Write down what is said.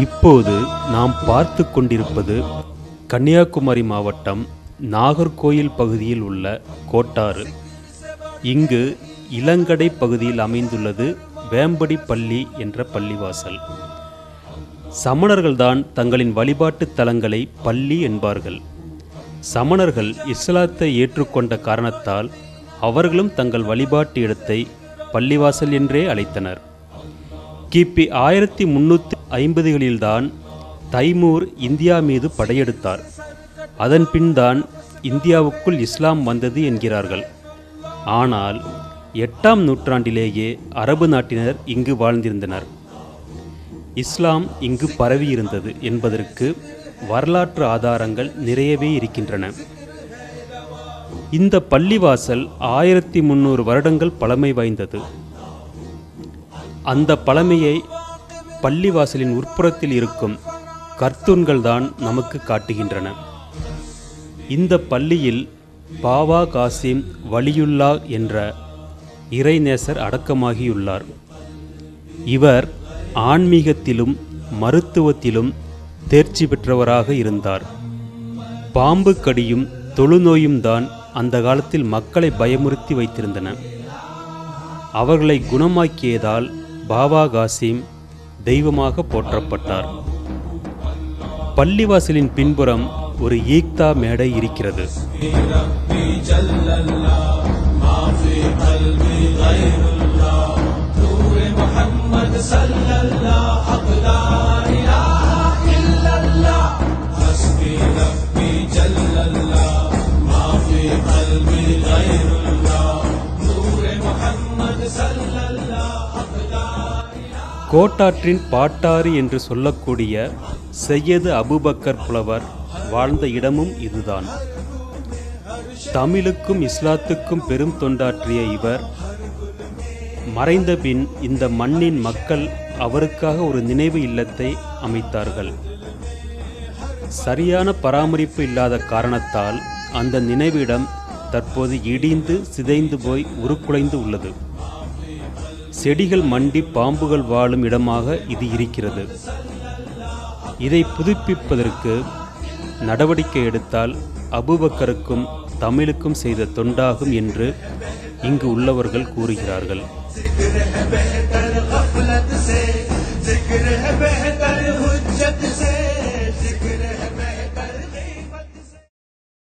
இப்போது நாம் பார்த்து கொண்டிருப்பது கன்னியாகுமரி மாவட்டம் நாகர்கோயில் பகுதியில் உள்ள கோட்டாறு. இங்கு இளங்கடை பகுதியில் அமைந்துள்ளது வேம்படி பள்ளி என்ற பள்ளிவாசல். சமணர்கள்தான் தங்களின் வழிபாட்டுத் தலங்களை பள்ளி என்பார்கள். சமணர்கள் இஸ்லாத்தை ஏற்றுக்கொண்ட காரணத்தால் அவர்களும் தங்கள் வழிபாட்டு இடத்தை பள்ளிவாசல் என்றே அழைத்தனர். கிபி ஆயிரத்தி முன்னூற்றி ஐம்பதுகளில்தான் தைமூர் இந்தியா மீது படையெடுத்தார். அதன் பின்தான் இந்தியாவுக்குள் இஸ்லாம் வந்தது என்கிறார்கள். ஆனால் எட்டாம் நூற்றாண்டிலேயே அரபு நாட்டினர் இங்கு வாழ்ந்திருந்தனர். இஸ்லாம் இங்கு பரவியிருந்தது என்பதற்கு வரலாற்று ஆதாரங்கள் நிறையவே இருக்கின்றன. இந்த பள்ளிவாசல் ஆயிரத்தி முந்நூறு வருடங்கள் பழமை வாய்ந்தது. அந்த பழமையை பள்ளிவாசலின் உட்புறத்தில் இருக்கும் கர்த்தூன்கள் தான் நமக்கு காட்டுகின்றன. இந்த பள்ளியில் பாவா காசிம் வலியுல்லா என்ற இறைநேசர் அடக்கமாகியுள்ளார். இவர் ஆன்மீகத்திலும் மருத்துவத்திலும் தேர்ச்சி பெற்றவராக இருந்தார். பாம்பு கடியும் தொழுநோயும் தான் அந்த காலத்தில் மக்களை பயமுறுத்தி வைத்திருந்தன. அவர்களை குணமாக்கியதால் பாபா காசிம் தெய்வமாக போற்றப்பட்டார். பள்ளிவாசலின் பின்புறம் ஒரு ஈக்தா மேடை இருக்கிறது. கோட்டாற்றின் பாட்டாறு என்று சொல்லக்கூடிய செய்யது அபுபக்கர் புலவர் வாழ்ந்த இடமும் இதுதான். தமிழுக்கும் இஸ்லாத்துக்கும் பெரும் தொண்டாற்றிய இவர் மறைந்த பின் இந்த மண்ணின் மக்கள் அவருக்காக ஒரு நினைவு இல்லத்தை அமைத்தார்கள். சரியான பராமரிப்பு இல்லாத காரணத்தால் அந்த நினைவிடம் தற்போது இடிந்து சிதைந்து போய் உருக்குலைந்து உள்ளது. செடிகள் மண்டி பாம்புகள் வாழும் இடமாக இது இருக்கிறது. இதை புதுப்பிப்பதற்கு நடவடிக்கை எடுத்தால் அபுபக்கருக்கும் தமிழுக்கும் செய்த தொண்டாகும் என்று இங்கு உள்ளவர்கள் கூறுகிறார்கள்.